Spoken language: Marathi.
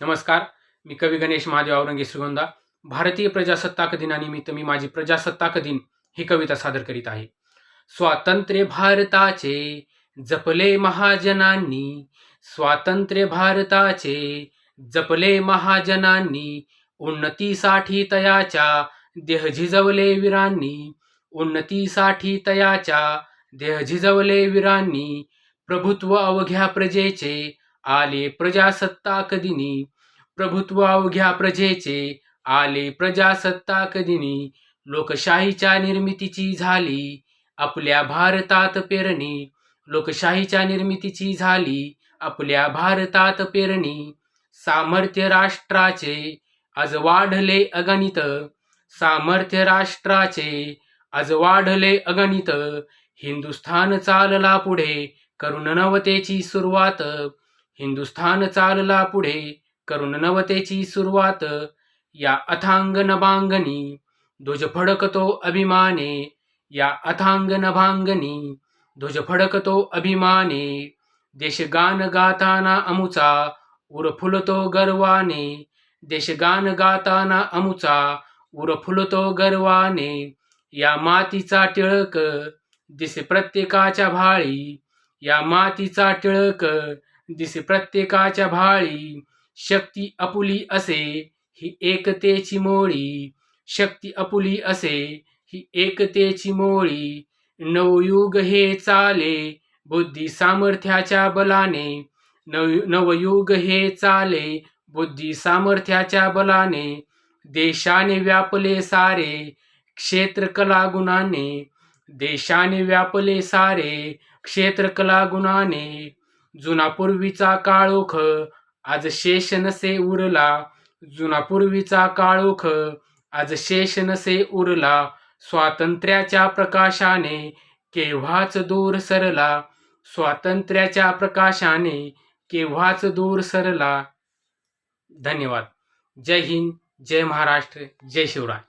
नमस्कार मी कवी गणेश महादेव औरंगी श्रीगोंदा. भारतीय प्रजासत्ताक दिनानिमित्त मी माझी प्रजासत्ताक दिन ही कविता सादर करीत आहे. स्वातंत्र्य भारताचे जपले महाजनांनी. स्वातंत्र्य भारताचे जपले महाजनांनी. उन्नतीसाठी तयाच्या देह झिजवले वीरांनी. उन्नतीसाठी तयाच्या देह झिजवले वीरांनी. प्रभुत्व अवघ्या प्रजेचे आले प्रजासत्ताक दिनी प्रभुत्व अवघ्या प्रजेचे आले प्रजासत्ताक दिनी लोकशाहीच्या निर्मितीची झाली आपल्या भारतात पेरणी. लोकशाहीच्या निर्मितीची झाली आपल्या भारतात पेरणी. सामर्थ्य राष्ट्राचे आज वाढले अगणित. सामर्थ्य राष्ट्राचे आज वाढले अगणित. हिंदुस्थान चालला पुढे करुण नवतेची सुरुवात. हिंदुस्थान चालला पुढे करून नवतेची सुरुवात. या अथांग नभांगनी ध्वज फडकतो अभिमाने. या अथांग नभांगनी ध्वज फडकतो अभिमाने. देशगान गाताना अमुचा उर फुलतो गर्वाने. देशगान गाताना अमुचा उर फुलतो गर्वाने. या मातीचा टिळक दिसे प्रत्येकाच्या भाळी. या मातीचा टिळक दिसे प्रत्येकाच्या भाळी शक्ती अपुली असे ही एकतेची मोळी. शक्ती अपुली असे ही एकतेची मोळी. नवयुग हे चाले बुद्धी सामर्थ्याच्या बलाने. नव नवयुग हे चाले बुद्धी सामर्थ्याच्या बलाने. देशाने व्यापले सारे क्षेत्र कला गुणाने. देशाने व्यापले सारे क्षेत्र कला गुणाने. जुना पूर्वीचा काळोख आज शेष नसे उरला. जुना पूर्वीचा काळोख आज शेष नसे उरला. स्वातंत्र्याच्या प्रकाशाने केव्हाच दूर सरला? स्वातंत्र्याच्या प्रकाशाने केव्हाच दूर सरला? धन्यवाद. जय हिंद जय महाराष्ट्र जय शिवराय.